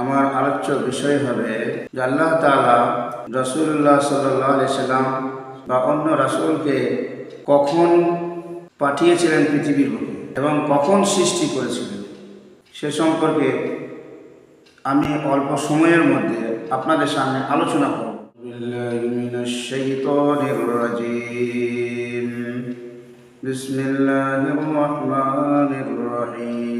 আমার আলোচ্য বিষয় হবে যে আল্লাহ তালা রসুল্লাহ সাল্লাহ সাল্লাম বা অন্য রাসূলকে কখন পাঠিয়েছিলেন পৃথিবীর বুকে এবং কখন সৃষ্টি করেছিলেন, সে সম্পর্কে আমি অল্প সময়ের মধ্যে আপনাদের সামনে আলোচনা করব। বিসমিল্লাহির রহিম।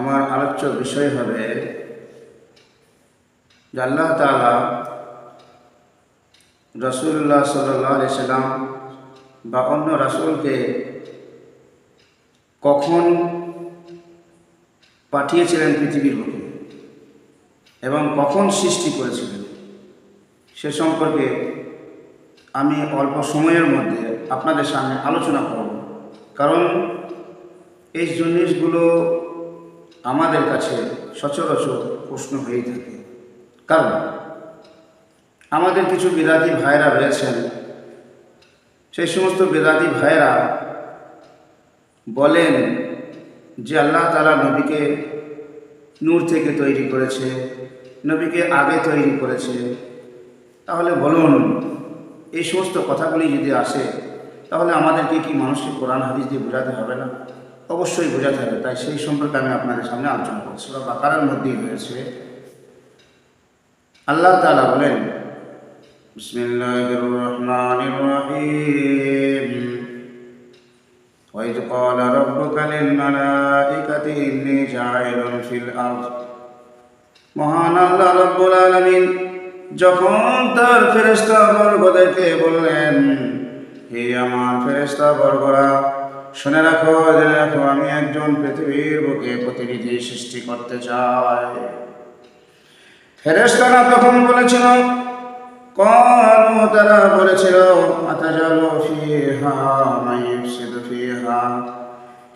আমার আলোচ্য বিষয় হবে যে আল্লাহ তালা রসুল্লাহ সাল্লাহ সাল্লাম বা অন্য রাসূলকে কখন পাঠিয়েছিলেন পৃথিবীর বুকে এবং কখন সৃষ্টি করেছিলেন সে সম্পর্কে আমি অল্প সময়ের মধ্যে আপনাদের সামনে আলোচনা করব। কারণ এই জিনিসগুলো আমাদের কাছে সচরাচর প্রশ্ন হয়েই থাকে। কারণ, আমাদের কিছু বেদাতি ভাইরা রয়েছেন, সেই সমস্ত বেদাতি ভাইরা বলেন যে আল্লাহ তালা নবীকে নূর থেকে তৈরি করেছে, নবীকে আগে তৈরি করেছে। তাহলে বলুন, এই সমস্ত কথাগুলি যদি আসে, তাহলে আমাদেরকে কি মানুষকে কোরআন হাদিস দিয়ে বোঝাতে হবে না? অবশ্যই বোঝাতে হবে তাই সেই সম্পর্কে আমি আপনাদের সামনে আলোচনা করছি বা বাকারার মধ্যেই রয়েছে আল্লাহ তাআলা বলেন বিসমিল্লাহির রহমানির রহিম وإذ قال ربك للملائكة إني جاعل في الأرض মহান আল্লাহ রব্বুল আলামিন যখন তার ফেরেশতা বর্গদেরকে বললেন হে আমার ফেরেশতা বর্গরা শুনে রাখো, জেনে রাখো, আমি একজন পৃথিবীর বুকে প্রতিনিধি সৃষ্টি করতে চাই। ফেরেশতারা তখন বলেছিল, কলু তারা বলেছিল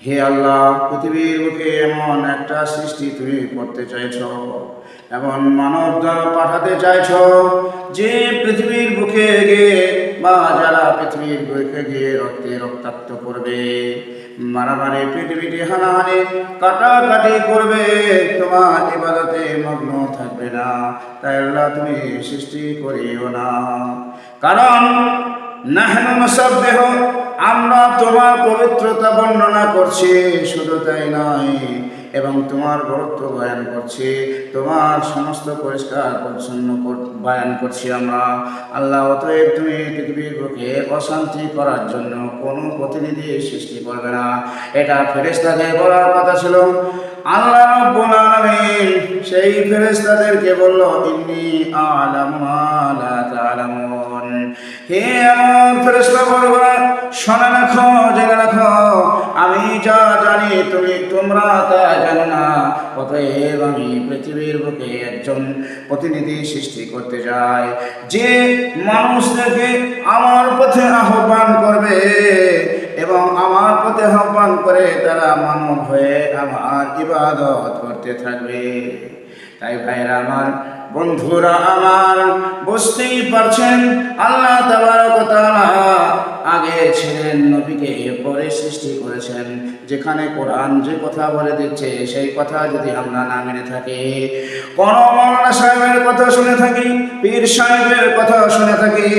হে আল্লাহ, পৃথিবীর বুকে এমন একটা সৃষ্টি তুমি করতে চাইছ, এমন মানব দ্বারা পাঠাতে চাইছ, যে পৃথিবীর বুকে গিয়ে বা যারা পৃথিবীর বুকে গিয়ে রক্তে রক্তাক্ত করবে, মারামারি পৃথিবীটি হানাহানি কাটাকাটি করবে, তোমার ইবাদতে মগ্ন থাকবে না। তাই আল্লাহ তুমি সৃষ্টি করিও না। কারণ নাহনু আমরা তোমার পবিত্রতা বর্ণনা করছি, শুধু তাই নয় এবং তোমার বরত্ব বয়ান করছি, তোমার সমস্ত পরিষ্কার পরিচ্ছন্ন বয়ান করছি আমরা। আল্লাহ, অতএব তুমি পৃথিবীর বুকে অশান্তি করার জন্য কোনো প্রতিনিধি সৃষ্টি করবে না। এটা ফেরেস্তাদের বলার কথা ছিল। আল্লাহ রব্বুল সেই ফেরেশতাদেরকে বলল, ইন্নী আলামু মা লা তা'লামুন হে আমার ফেরেশতা বলবা রাখো, জেনে রাখো, আমি যা জানি তুমি তোমরা তা জানো না। অতএব আমি পৃথিবীর বুকে একজন প্রতিনিধি সৃষ্টি করতে যাই যে মানুষদেরকে আমার পথে আহ্বান করবে এবং আমার পথে আহ্বান করে তারা মানব হয়ে আমার ইবাদত করতে থাকবে। তাই ভাইরা আমার বন্ধুরা আমার, বুঝতেই পারছেন, আল্লাহ আগে ছিলেন নবীকে পরে সৃষ্টি করেছেন। যেখানে কোরআন যে কথা বলে দিচ্ছে, সেই কথা যদি আমরা না মেনে থাকি, কোন মৌলানা সাহেবের কথা শুনে থাকি, পীর সাহেবের কথা শুনে থাকি,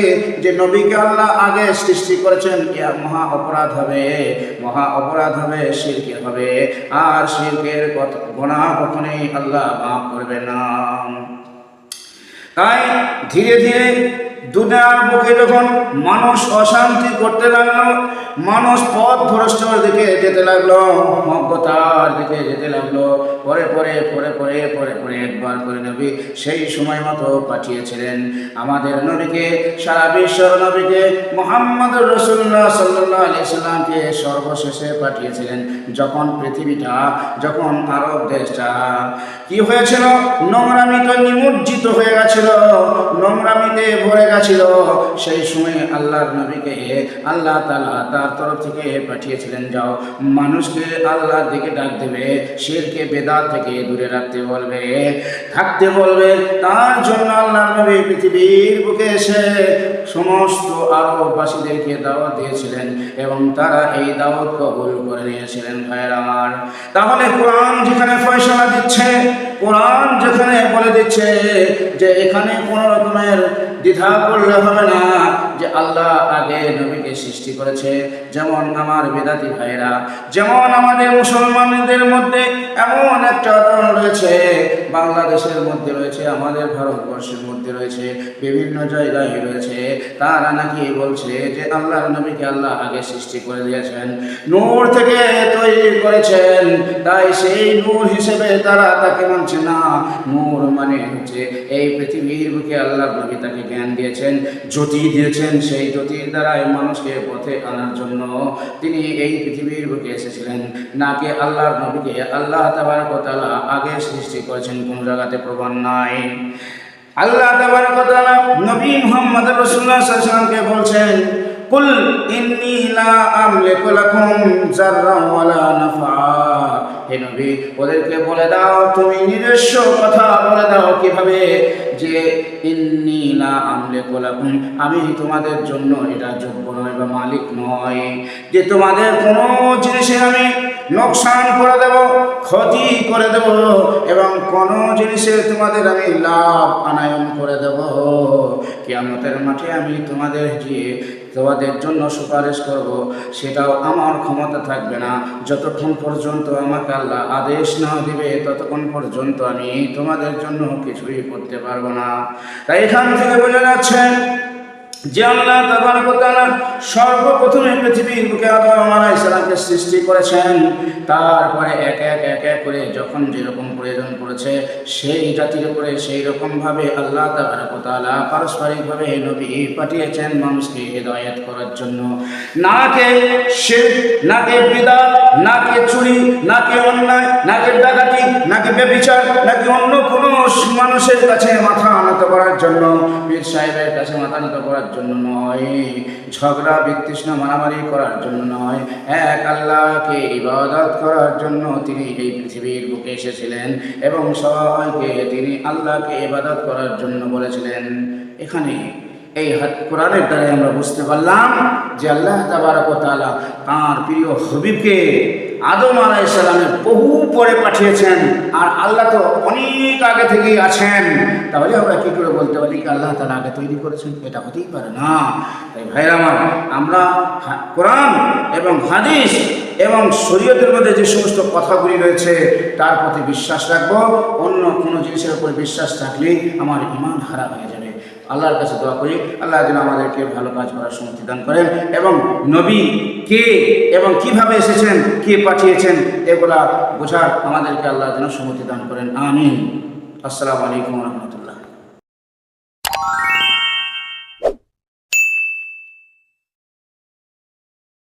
যে নবীকে আল্লাহ আগে সৃষ্টি করেছেন মহা অপরাধ হবে, মহা অপরাধ হবে শিরকের হবে। আর শিরকের গোনা কখনোই আল্লাহ মাফ করবে না। তাই ধীরে ধীরে দুনিয়ার বুকে যখন মানুষ অশান্তি করতে লাগল, মানুষ পথ ভ্রষ্টর দিকে যেতে লাগল মজ্ঞতার দিকে যেতে লাগল। পরে পরে পরে পরে পরে পরে একবার করে নবী সেই সময় মতো পাঠিয়েছিলেন। আমাদের নবীকে, সারা বিশ্বর নবীকে মোহাম্মদ রসুল্লাহ সাল্লাহ আলি সাল্লামকে সর্বশেষে পাঠিয়েছিলেন। যখন পৃথিবীটা, যখন আরব দেশটা কি হয়েছিল? নোংরামিতে নিমজ্জিত হয়ে গেছিল। নোংরামিতে ভরে গেছিল সেই সময় আল্লাহর নবীকে আল্লাহ তালা তার তরফ থেকে পাঠিয়েছিলেন, যাও। মানুষকে আল্লাহর দিকে ডাক দেবে, শিরকে, বেদাত থেকে দূরে রাখতে বলবে, থাকতে বলবে। তার জন্য আল্লাহর নবী পৃথিবীর বুকে এসে সমস্ত আরববাসীদেরকে দাওয়াত দিয়েছিলেন এবং তারা এই দাওয়াত কবুল করে নিয়েছিলেন, ভাইয়ের আমার। তাহলে কোরআন যেখানে ফয়সলা দিচ্ছে, কোরআন যেখানে বলে দিচ্ছে যে এখানে কোনো রকমের দ্বিধা করলে হবে না যে আল্লাহ আগে নবীকে সৃষ্টি করেছে। যেমন আমার বেদাতি ভাইরা যেমন আমাদের মুসলমানদের মধ্যে এমন একটা দল রয়েছে, বাংলাদেশের মধ্যে রয়েছে, আমাদের ভারতবর্ষের মধ্যে রয়েছে, বিভিন্ন জায়গায় রয়েছে। তারা নাকি বলছে যে আল্লাহর নবীকে আল্লাহ আগে সৃষ্টি করে দিয়েছেন। নূর থেকে তৈরি করেছেন, তাই সেই নূর হিসেবে তারা তাকে মানছে না। নূর মানে হচ্ছে এই পৃথিবীর বুকে আল্লাহ নবী তাকে জ্ঞান দিয়েছেন, জ্যোতি দিয়েছেন, সেই জ্যোতির দ্বারাই মানুষকে পথে আনার জন্য তিনি এই পৃথিবীর বুকে এসেছিলেন। নাকি আল্লাহর নবীকে আল্লাহ তাবারক ওয়া আগে সৃষ্টি করেছেন কোন জায়গাতে প্রমাণ নাই? আল্লাহ তাবারক ওয়া তাআলা নবী মুহাম্মদ আলাইহি ওয়াসাল্লামকে বলছেন ইন্নী লা আমলিকু লাকুম জাররান ওয়ালা নাফা হে নবী, ওদেরকে বলে দাও, তুমি নিজস্ব কথা বলে দাও কীভাবে যে ইন্নী লা আমলিকু লাকুম, আমি তোমাদের জন্য এটা যোগ্য নয় বা মালিক নয়। যে তোমাদের কোনো জিনিসে আমি নোকসান করে দেব, ক্ষতি করে দেব, এবং কোনো জিনিসে তোমাদের আমি লাভ আনায়ন করে দেব। কিয়ামতের মাঠে আমি তোমাদের যে তোমাদের জন্য সুপারিশ করব, সেটাও আমার ক্ষমতা থাকবে না। যতক্ষণ পর্যন্ত আমাকে আল্লাহ আদেশ না দিবে, ততক্ষণ পর্যন্ত আমি তোমাদের জন্য কিছুই করতে পারব না। তাই এখান থেকে বোঝা যাচ্ছে যে আল্লাহ তাবারক ওয়া সর্বপ্রথমে পৃথিবীর বুকে আদম আলাইহিস সালামকে সৃষ্টি করেছেন, তারপরে এক এক এক এক করে যখন যেরকম প্রয়োজন পড়েছে সেই জাতির উপরে সেই রকম ভাবে আল্লাহ তাবারক ওয়া তাআলা পারস্পরিকভাবে নবী পাঠিয়েছেন মানুষকে হেদায়েত করার জন্য। নাকে শিরক নাকে বিদআত নাকে চুরি নাকে অন্যায় নাকে ডাকাতি নাকে ব্যভিচার নাকি অন্য কোনো মানুষের কাছে মাথা নত করার জন্য, পীর সাহেবের কাছে মাথা নত করার জন্য নয়। ঝগড়া, বিতৃষ্ণ, মারামারি করার জন্য নয়। এক আল্লাহকে ইবাদত করার জন্য তিনি এই পৃথিবীর বুকে এসেছিলেন এবং সবাইকে তিনি আল্লাহকে ইবাদত করার জন্য বলেছিলেন। এখানে এই কোরআনের দ্বারাই আমরা বুঝতে পারলাম যে আল্লাহ তাবারক ওয়া তাঁর প্রিয় হবিবকে আদম আলাইহিস সালামের বহু পরে পাঠিয়েছেন আর আল্লাহ তো অনেক আগে থেকেই আছেন। তাহলে আমরা কি করে বলতে পারি কি আল্লাহ তারা আগে তৈরি করেছেন? এটা হতেই পারে না। তাই ভাইরা আমার, আমরা কোরআন এবং হাদিস এবং শরীয়তের মধ্যে যে সমস্ত কথাগুলি রয়েছে, তার প্রতি বিশ্বাস রাখব। অন্য কোনো জিনিসের উপর বিশ্বাস রাখলেই আমার ইমান খারাপ হয়ে যাবে। আল্লাহর কাছে দোয়া করি, আল্লাহ যেন আমাদেরকে ভালো কাজ করার সমর্থ দান করেন এবং নবী কে এবং কীভাবে এসেছেন, কে পাঠিয়েছেন, এগুলা বোঝার আমাদেরকে আল্লাহ যেন সমর্থ দান করেন। আমিন। আসসালামু আলাইকুম রহমতুল্লাহ।